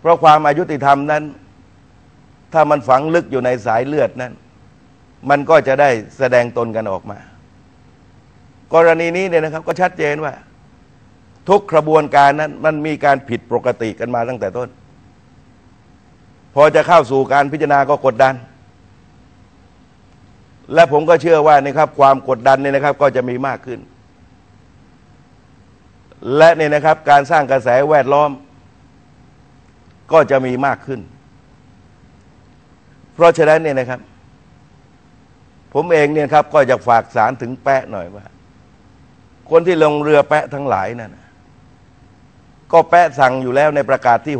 เพราะความอายุติธรรมนั้น ถ้ามันฝังลึกอยู่ในสายเลือดนั้น มันก็จะได้แสดงตนกันออกมา กรณีนี้เนี่ยนะครับ ก็ชัดเจนว่า ทุกกระบวนการนั้น มันมีการผิดปกติกันมาตั้งแต่ต้น พอจะเข้าสู่การพิจารณาก็กดดัน และผมก็เชื่อว่านะครับ ความกดดันเนี่ยนะครับ ก็จะมีมากขึ้น และเนี่ยนะครับ การสร้างกระแสแวดล้อม ก็จะมีมากขึ้น เพราะฉะนั้นเนี่ยนะครับ ผมเองเนี่ยครับ ก็จะฝากสารถึงแปะหน่อยว่า คนที่ลงเรือแปะทั้งหลายนั่นก็แปะสั่งอยู่แล้วในประกาศที่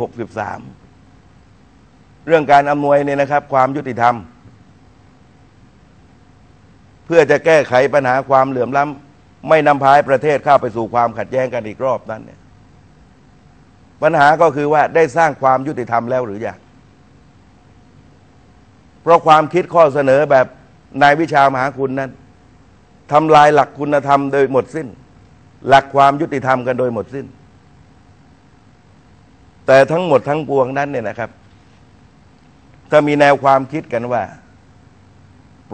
63 เรื่องการอำนวยเนี่ยนะครับ ความยุติธรรม เพื่อจะแก้ไขปัญหาความเหลื่อมล้ำไม่นำพาให้ประเทศเข้าไปสู่ความขัดแย้งกันอีกรอบนั้นเนี่ย ปัญหาก็คือว่าได้สร้างความยุติธรรมแล้วหรือยังเพราะความคิดข้อเสนอแบบนายวิชามหาคุณนั้นทำลายหลักคุณธรรมโดยหมดสิ้น หลักความยุติธรรมกันโดยหมดสิ้น แต่ทั้งหมดทั้งปวงนั้นเนี่ยนะครับ ถ้ามีแนวความคิดกันว่า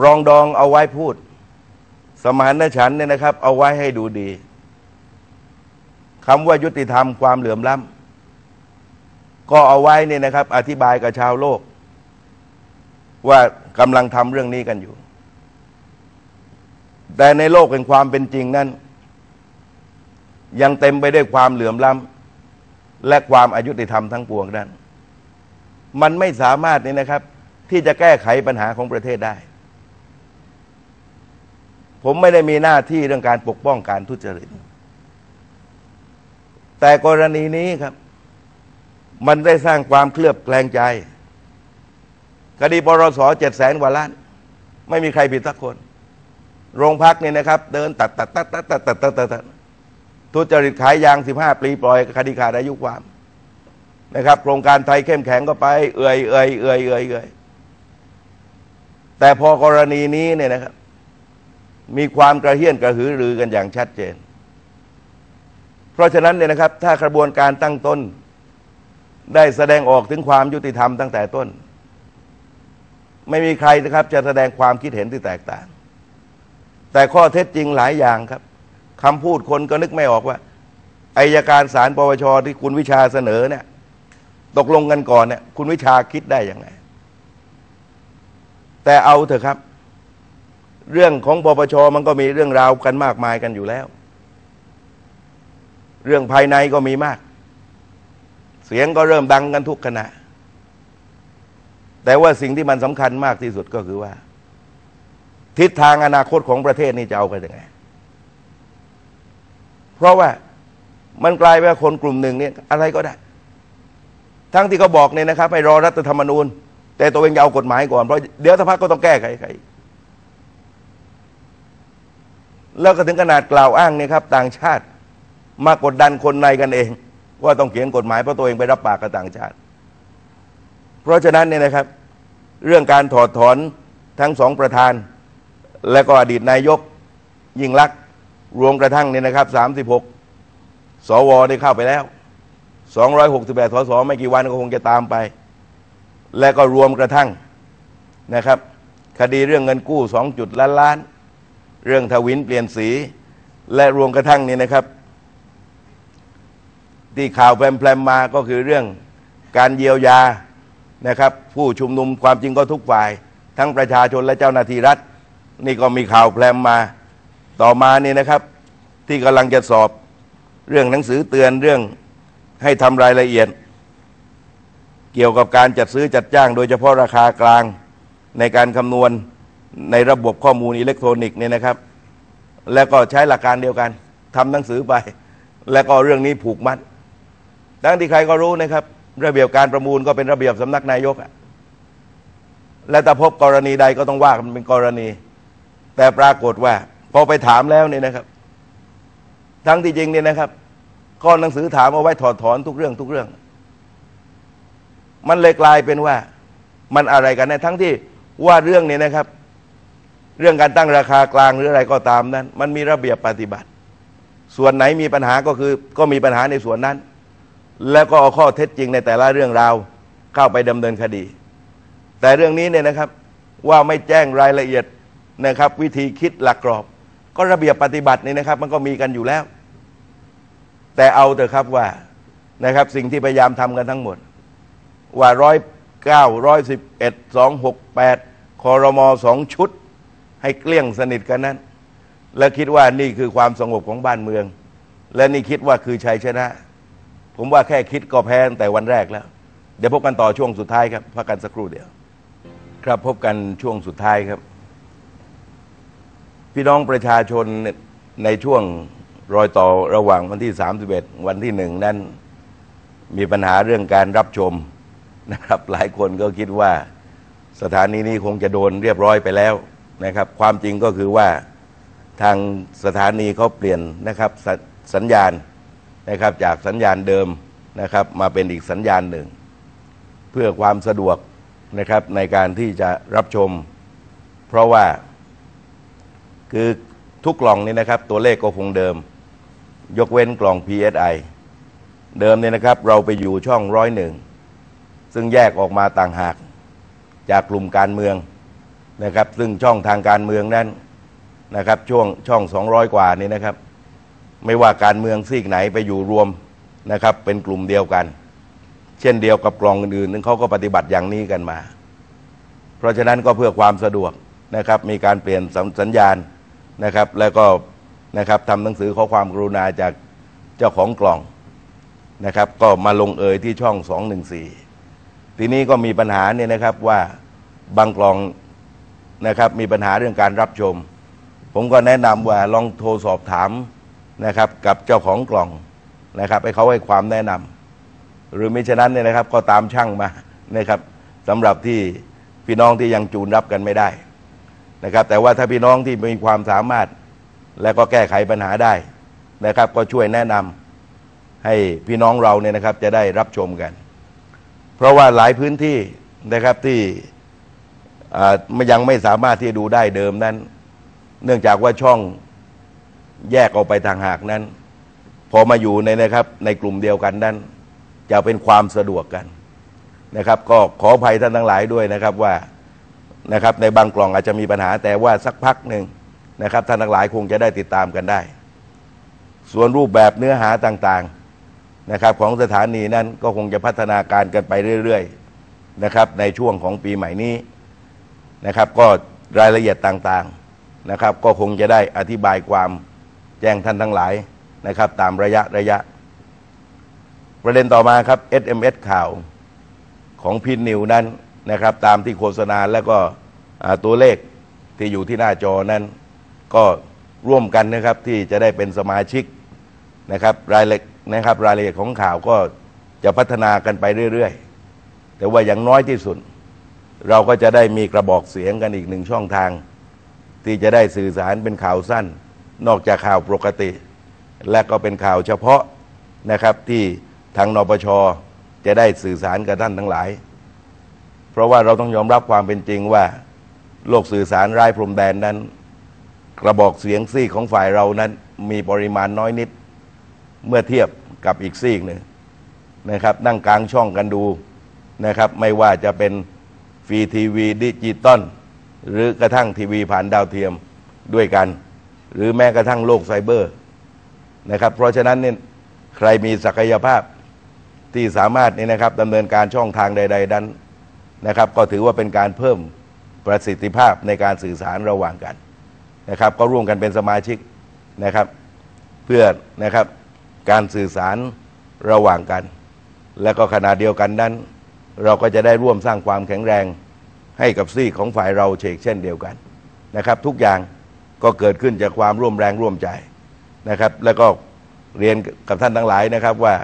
รองดองเอาไว้พูด สมานฉันเนี่ยนะครับ เอาไว้ให้ดูดีคำว่ายุติธรรมความเหลื่อมล้ำ ก็เอาไว้เนี่ยนะครับ อธิบายกับชาวโลก ว่ากำลังทำเรื่องนี้กันอยู่ แต่ในโลกแห่งความเป็นจริงนั้น ยังเต็มไปด้วยความเหลื่อมล้ำและความอายุติธรรมทั้งปวงนั้น มันไม่สามารถนี่นะครับ ที่จะแก้ไขปัญหาของประเทศได้ ผมไม่ได้มีหน้าที่เรื่องการปกป้องการทุจริตแต่กรณีนี้ครับ มันได้สร้างความเคลือบแคลงใจ คดีปรสเจ็ดแสนกว่าล้าน ไม่มีใครผิดสักคน โรงพักเนี่ยนะครับ เดินตัดตัดตัดตัดตัดตัดตัดตัดตัดทุจริตขายยางสิบห้าปีปล่อยคดีขาดอายุความนะครับโครงการไทยเข้มแข็งก็ไป เอื่อยเอื่อยเอื่อยเอื่อยเอื่อยแต่พอกรณีนี้เนี่ยนะครับ มีความกระเฮี้ยนกระหือรือกันอย่างชัดเจน เพราะฉะนั้นเนี่ยนะครับ ถ้ากระบวนการตั้งต้น ได้แสดงออกถึงความยุติธรรมตั้งแต่ต้น ไม่มีใครนะครับ จะแสดงความคิดเห็นที่แตกต่าง แต่ข้อเท็จจริงหลายอย่างครับคำพูดคนก็นึกไม่ออกว่าอายการศาลปวชที่คุณวิชาเสนอเนี่ย ตกลงกันก่อนเนี่ย คุณวิชาคิดได้ยังไง แต่เอาเถอะครับ เรื่องของปปชมันก็มีเรื่องราวกันมากมายกันอยู่แล้ว เรื่องภายในก็มีมาก เสียงก็เริ่มดังกันทุกขณะ แต่ว่าสิ่งที่มันสำคัญมากที่สุดก็คือว่า ทิศทางอนาคตของประเทศนี่จะเอากันยังไง เพราะว่ามันกลายเป็นคนกลุ่มหนึ่งเนี่ยอะไรก็ได้ ทั้งที่เขาบอกเนี่ยนะครับไปรอรัฐธรรมนูญ แต่ตัวเองจะเอากฎหมายก่อน เพราะเดี๋ยวสักพักก็ต้องแก้ไขไขแล้วก็ถึงขนาดกล่าวอ้างเนี่ยครับ ต่างชาติมากดดันคนในกันเอง ว่าต้องเขียนกฎหมายเพราะตัวเองไปรับปากกับต่างชาติ เพราะฉะนั้นเนี่ยนะครับ เรื่องการถอดถอนทั้งสองประธาน และก็อดีตนายกยิ่งลักษณ์รวมกระทั่งเนี่ยนะครับสามสิบหกสวได้เข้าไปแล้วสองร้อยหกสิบแปดสสไม่กี่วันก็คงจะตามไป และก็รวมกระทั่งนะครับ คดีเรื่องเงินกู้สองจุดล้านล้าน เรื่องทวินเปลี่ยนสี และรวมกระทั่งนี่นะครับ ที่ข่าวแพรมๆมาก็คือเรื่องการเยียวยานะครับ ผู้ชุมนุมความจริงก็ทุกฝ่าย ทั้งประชาชนและเจ้าหน้าที่รัฐ นี่ก็มีข่าวแพรมมาต่อมานี่นะครับ ที่กำลังจะสอบเรื่องหนังสือเตือนเรื่องให้ทำรายละเอียด เกี่ยวกับการจัดซื้อจัดจ้าง โดยเฉพาะราคากลางในการคำนวณในระบบข้อมูลอิเล็กทรอนิกส์เนี่ยนะครับ แล้วก็ใช้หลักการเดียวกันทำหนังสือไป แล้วก็เรื่องนี้ผูกมัด ทั้งที่ใครก็รู้นะครับ ระเบียบการประมูลก็เป็นระเบียบสำนักนายกและถ้าพบกรณีใดก็ต้องว่ามันเป็นกรณี แต่ปรากฏว่า พอไปถามแล้วเนี่ยนะครับ ทั้งที่จริงเนี่ยนะครับข้อหนังสือถามเอาไว้ถอดถอนทุกเรื่องทุกเรื่อง มันเลยกลายเป็นว่า มันอะไรกันแน่ทั้งที่ว่าเรื่องนี้นะครับ เรื่องการตั้งราคากลางหรืออะไรก็ตามนั้น มันมีระเบียบปฏิบัติ ส่วนไหนมีปัญหาก็คือ ก็มีปัญหาในส่วนนั้น แล้วก็เอาข้อเท็จจริงในแต่ละเรื่องราวเข้าไปดำเนินคดี แต่เรื่องนี้เนี่ยนะครับว่าไม่แจ้งรายละเอียดนะครับ วิธีคิดหลักกรอบ ก็ระเบียบปฏิบัตินี่นะครับ มันก็มีกันอยู่แล้ว แต่เอาเถอะครับว่านะครับ สิ่งที่พยายามทำกันทั้งหมด ว่าร้อยเก้าร้อยสิบเอ็ดสองหกแปดคอรมอสองชุด ให้เกลี้ยงสนิทกันนั้น และคิดว่านี่คือความสงบของบ้านเมือง และนี่คิดว่าคือชัยชนะ ผมว่าแค่คิดก็แพ้แต่วันแรกแล้ว เดี๋ยวพบกันต่อช่วงสุดท้ายครับพักกันสักครู่เดียว ครับพบกันช่วงสุดท้ายครับ พี่น้องประชาชนในช่วงรอยต่อระหว่างวันที่ 31 วันที่หนึ่งนั้นมีปัญหาเรื่องการรับชมนะครับ หลายคนก็คิดว่าสถานีนี้คงจะโดนเรียบร้อยไปแล้วนะครับ ความจริงก็คือว่าทางสถานีเขาเปลี่ยนนะครับสสัญญาณ นะครับจากสัญญาณเดิมนะครับมาเป็นอีกสัญญาณหนึ่ง เพื่อความสะดวกนะครับในการที่จะรับชม เพราะว่าคือทุกกล่องนี้นะครับ ตัวเลขก็คงเดิม ยกเว้นกล่อง PSI เดิมเนี่ยนะครับเราไปอยู่ช่องร้อยหนึ่งซึ่งแยกออกมาต่างหากจากกลุ่มการเมืองนะครับ ซึ่งช่องทางการเมืองนั้นนะครับช่วงช่อง 200 กว่านี้นะครับ ไม่ว่าการเมืองซีกไหนไปอยู่รวมนะครับ เป็นกลุ่มเดียวกัน เช่นเดียวกับกล่องอื่นๆนึงเขาก็ปฏิบัติอย่างนี้กันมา เพราะฉะนั้นก็เพื่อความสะดวกนะครับ มีการเปลี่ยนสัญญาณนะครับ แล้วก็นะครับทำหนังสือขอความกรุณาจากเจ้าของกล่องนะครับ ก็มาลงเอยที่ช่อง 214 ทีนี้ก็มีปัญหาเนี่ยนะครับว่าบางกล่องนะครับ มีปัญหาเรื่องการรับชม ผมก็แนะนำว่าลองโทรสอบถาม นะครับ กับเจ้าของกล่องนะครับให้เขาให้ความแนะนำหรือไม่ฉะนั้นเนี่ยนะครับ ก็ตามช่างมานะครับสำหรับที่พี่น้องที่ยังจูนรับกันไม่ได้นะครับ แต่ว่าถ้าพี่น้องที่มีความสามารถและก็แก้ไขปัญหาได้นะครับ ก็ช่วยแนะนำให้พี่น้องเราเนี่ยนะครับ จะได้รับชมกัน เพราะว่าหลายพื้นที่นะครับที่ยังไม่สามารถที่ดูได้เดิมนั้น เนื่องจากว่าช่อง แยกออกไปทางหากนั้น พอมาอยู่ในนะครับ ในกลุ่มเดียวกันนั้น จะเป็นความสะดวกกันนะครับ ก็ขออภัยท่านทั้งหลายด้วยนะครับว่านะครับ ในบางกล่องอาจจะมีปัญหาแต่ว่าสักพักหนึ่งนะครับ ท่านทั้งหลายคงจะได้ติดตามกันได้ ส่วนรูปแบบเนื้อหาต่างๆนะครับ ของสถานีนั้นก็คงจะพัฒนาการกันไปเรื่อยๆนะครับ ในช่วงของปีใหม่นี้นะครับ ก็รายละเอียดต่างๆนะครับ ก็คงจะได้อธิบายความ แจ้งท่านทั้งหลายนะครับ ตามระยะระยะ ประเด็นต่อมาครับ SMS ข่าวของพินนิวนั้นนะครับ ตามที่โฆษณาแล้วก็ตัวเลขที่อยู่ที่หน้าจอนั้น ก็ร่วมกันนะครับที่จะได้เป็นสมาชิกนะครับ รายละนะครับ รายละเอียดของข่าวก็จะพัฒนากันไปเรื่อยๆ แต่ว่าอย่างน้อยที่สุด เราก็จะได้มีกระบอกเสียงกันอีกหนึ่งช่องทาง ที่จะได้สื่อสารเป็นข่าวสั้น นอกจากข่าวปกติ และก็เป็นข่าวเฉพาะนะครับที่ทางนปชจะได้สื่อสารกับท่านทั้งหลาย เพราะว่าเราต้องยอมรับความเป็นจริงว่า โลกสื่อสารรายพรมแดนนั้น กระบอกเสียงซีกของฝ่ายเรานั้นมีปริมาณน้อยนิด เมื่อเทียบกับอีกซีกหนึ่งนะครับ นั่งกลางช่องกันดูนะครับ ไม่ว่าจะเป็นฟรีทีวีดิจิตอลหรือกระทั่งทีวีผ่านดาวเทียมด้วยกัน หรือแม้กระทั่งโลกไซเบอร์นะครับ เพราะฉะนั้นเนี่ยใครมีศักยภาพที่สามารถนี่นะครับดำเนินการช่องทางใด ๆ นั้นนะครับ ก็ถือว่าเป็นการเพิ่มประสิทธิภาพในการสื่อสารระหว่างกันนะครับ ก็ร่วมกันเป็นสมาชิกนะครับ เพื่อนะครับการสื่อสารระหว่างกัน และก็ขณะเดียวกันนั้น เราก็จะได้ร่วมสร้างความแข็งแรงให้กับซีกของฝ่ายเราเชกเช่นเดียวกันนะครับ ทุกอย่าง ก็เกิดขึ้นจากความร่วมแรงร่วมใจนะครับ แล้วก็เรียนกับท่านทั้งหลายนะครับว่า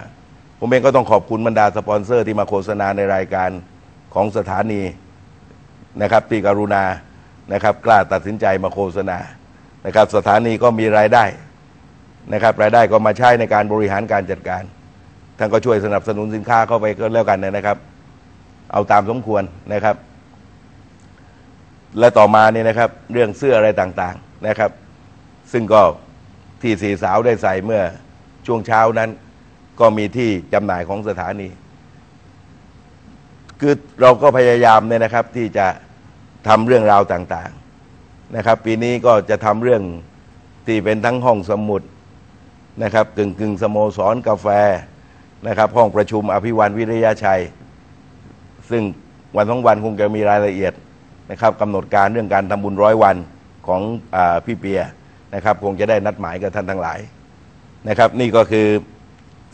ผมเองก็ต้องขอบคุณบรรดาสปอนเซอร์ที่มาโฆษณาในรายการของสถานีนะครับที่กรุณานะครับกล้าตัดสินใจมาโฆษณานะครับ สถานีก็มีรายได้นะครับ รายได้ก็มาใช้ในการบริหารการจัดการท่านก็ช่วยสนับสนุนสินค้าเข้าไปก็แล้วกันนะครับ เอาตามสมควรนะครับ และต่อมาเนี่ยนะครับ เรื่องเสื้ออะไรต่างๆ นะครับ ซึ่งก็ที่สีสาวได้ใส่เมื่อช่วงเช้านั้น ก็มีที่จำหน่ายของสถานี คือเราก็พยายามเนี่ยนะครับ ที่จะทำเรื่องราวต่างๆนะครับ ปีนี้ก็จะทำเรื่องที่เป็นทั้งห้องสมุดนะครับกึ่งกึ่งสโมสรกาแฟนะครับ ห้องประชุมอภิวันวิริยะชัย ซึ่งวันทั้งวันคงจะมีรายละเอียดนะครับกำหนดการเรื่องการทำบุญร้อยวัน ของอพี่เปียนะครับคงจะได้นัดหมายกับท่านทั้งหลายนะครับ นี่ก็คือ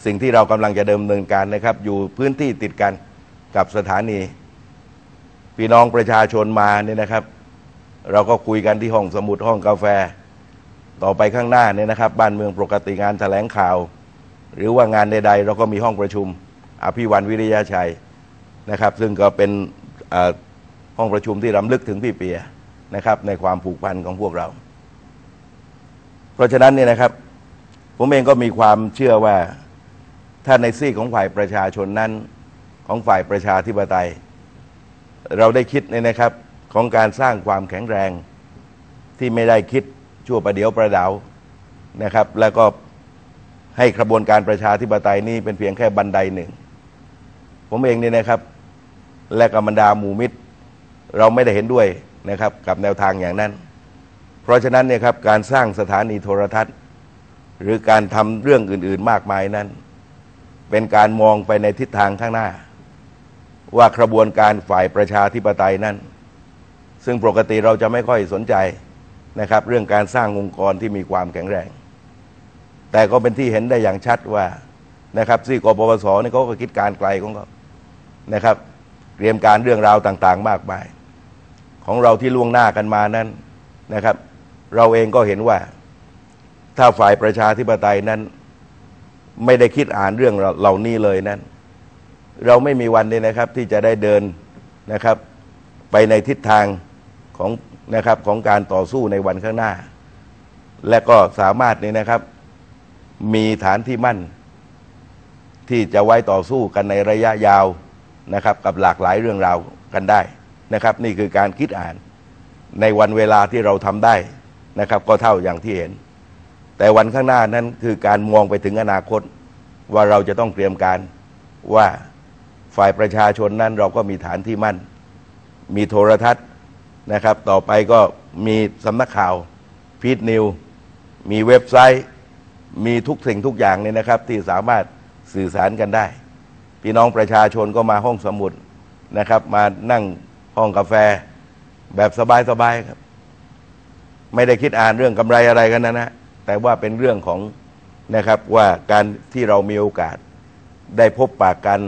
สิ่งที่เรากำลังจะดิมเนินการนะครับ อยู่พื้นที่ติดกันกับสถานี พี่น้องประชาชนมาเนี่ยนะครับ เราก็คุยกันที่ห้องสมุดห้องกาแฟ ต่อไปข้างหน้าเนี่ยนะครับ บ้านเมืองปกติงานแถลงข่าว หรือว่างานใด ๆ เราก็มีห้องประชุม อภิวันวิริยะชัยนะครับ ซึ่งก็เป็นห้องประชุมที่รำลึกถึงพี่เปีย นะครับ ในความผูกพันของพวกเรา เพราะฉะนั้นเนี่ยนะครับ ผมเองก็มีความเชื่อว่าถ้าในซีกของฝ่ายประชาชนนั้น ของฝ่ายประชาธิปไตย เราได้คิดเนี่ยนะครับของการสร้างความแข็งแรงที่ไม่ได้คิดชั่วประเดียวประดาวนะครับ แล้วก็ให้กระบวนการประชาธิปไตยนี้เป็นเพียงแค่บันไดหนึ่ง ผมเองเนี่ยนะครับ และกับบรรดาหมู่มิตร เราไม่ได้เห็นด้วย นะครับกับแนวทางอย่างนั้น เพราะฉะนั้นเนี่ยครับการสร้างสถานีโทรทัศน์ หรือการทำเรื่องอื่น ๆมากมายนั้น เป็นการมองไปในทิศทางข้างหน้า ว่ากระบวนการฝ่ายประชาธิปไตยนั้น ซึ่งปกติเราจะไม่ค่อยสนใจนะครับ เรื่องการสร้างองค์กรที่มีความแข็งแรง แต่ก็เป็นที่เห็นได้อย่างชัดว่านะครับซี่กปปสนี่เขาก็คิดการไกลของเขานะครับ เตรียมการเรื่องราวต่าง ๆ มากมาย ของเราที่ล่วงหน้ากันมานั้นนะครับ เราเองก็เห็นว่า ถ้าฝ่ายประชาธิปไตยนั้น ไม่ได้คิดอ่านเรื่องเหล่านี้เลยนั้น เราไม่มีวันเลยนะครับ ที่จะได้เดินนะครับ ไปในทิศทางของนะครับของการต่อสู้ในวันข้างหน้า และก็สามารถนี่นะครับ มีฐานที่มั่น ที่จะไว้ต่อสู้กันในระยะยาวนะครับ กับหลากหลายเรื่องราวกันได้ นะครับ นี่คือการคิดอ่านในวันเวลาที่เราทำได้นะครับ ก็เท่าอย่างที่เห็น แต่วันข้างหน้านั้นคือการมองไปถึงอนาคต ว่าเราจะต้องเตรียมการว่าฝ่ายประชาชนนั้นเราก็มีฐานที่มั่น มีโทรทัศน์นะครับ ต่อไปก็มีสำนักข่าวฟีดนิวมีเว็บไซต์ มีทุกสิ่งทุกอย่างเนี่ยนะครับ ที่สามารถสื่อสารกันได้ พี่น้องประชาชนก็มาห้องสมุดนะครับ มานั่ง ห้องกาแฟ แบบสบายๆครับ ไม่ได้คิดอ่านเรื่องกำไรอะไรกันนะนะแต่ว่าเป็นเรื่องของนะครับว่าการที่เรามีโอกาสได้พบปากกัน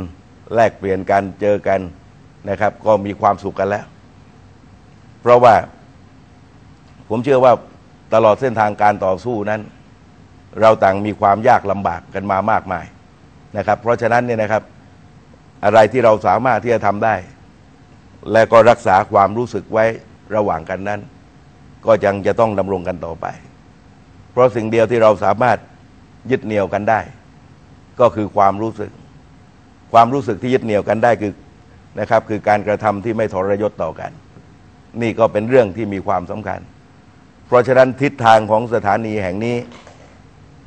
แลกเปลี่ยนกันเจอกันนะครับ ก็มีความสุขกันแล้ว เพราะว่าผมเชื่อว่าตลอดเส้นทางการต่อสู้นั้น เราต่างมีความยากลำบากกันมามากมายนะครับ เพราะฉะนั้นเนี่ยนะครับ อะไรที่เราสามารถที่จะทำได้ และก็รักษาความรู้สึกไว้ระหว่างกันนั้น ก็ยังจะต้องดำรงกันต่อไป เพราะสิ่งเดียวที่เราสามารถยึดเหนี่ยวกันได้ ก็คือความรู้สึก ความรู้สึกที่ยึดเหนี่ยวกันได้คือนะครับ คือการกระทำที่ไม่ทรยศต่อกัน นี่ก็เป็นเรื่องที่มีความสำคัญ เพราะฉะนั้นทิศทางของสถานีแห่งนี้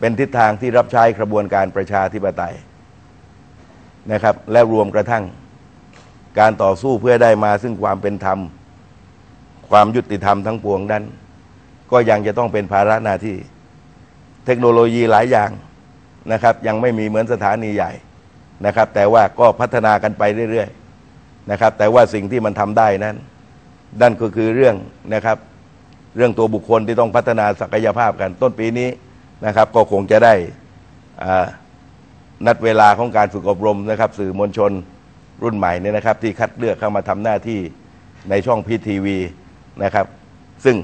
เป็นทิศทางที่รับใช้กระบวนการประชาธิปไตยนะครับ และรวมกระทั่ง การต่อสู้เพื่อได้มาซึ่งความเป็นธรรม ความยุติธรรมทั้งปวงนั้น ก็ยังจะต้องเป็นภาระหน้าที่ เทคโนโลยีหลายอย่างนะครับ ยังไม่มีเหมือนสถานีใหญ่นะครับ แต่ว่าก็พัฒนากันไปเรื่อยๆนะครับ แต่ว่าสิ่งที่มันทำได้นั้นนั่นก็คือเรื่องนะครับ เรื่องตัวบุคคลที่ต้องพัฒนาศักยภาพกันต้นปีนี้นะครับ ก็คงจะได้นัดเวลาของการฝึกอบรมนะครับ สื่อมวลชน รุ่นใหม่เนี่ยนะครับ ที่คัดเลือกเข้ามาทำหน้าที่ในช่องพีทีวีนะครับ ซึ่ง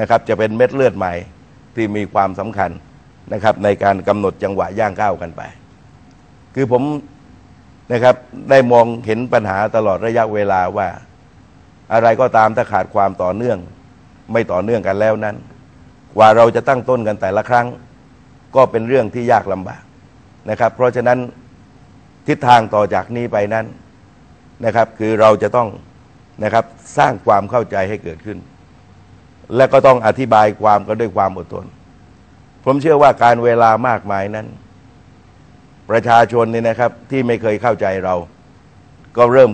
นะครับจะเป็นเม็ดเลือดใหม่ที่มีความสำคัญนะครับในการกำหนดจังหวะย่างก้าวกันไป คือผมนะครับได้มองเห็นปัญหาตลอดระยะเวลาว่า อะไรก็ตามถ้าขาดความต่อเนื่อง ไม่ต่อเนื่องกันแล้วนั้น กว่าเราจะตั้งต้นกันแต่ละครั้ง ก็เป็นเรื่องที่ยากลำบากนะครับ เพราะฉะนั้นทิศทางต่อจากนี้ไปนั้น นะครับ คือเราจะต้องนะครับสร้างความเข้าใจให้เกิดขึ้น และก็ต้องอธิบายความก็ด้วยความอดทน ผมเชื่อว่าการเวลามากมายนั้น ประชาชนเนี่ยนะครับที่ไม่เคยเข้าใจเราก็เริ่ม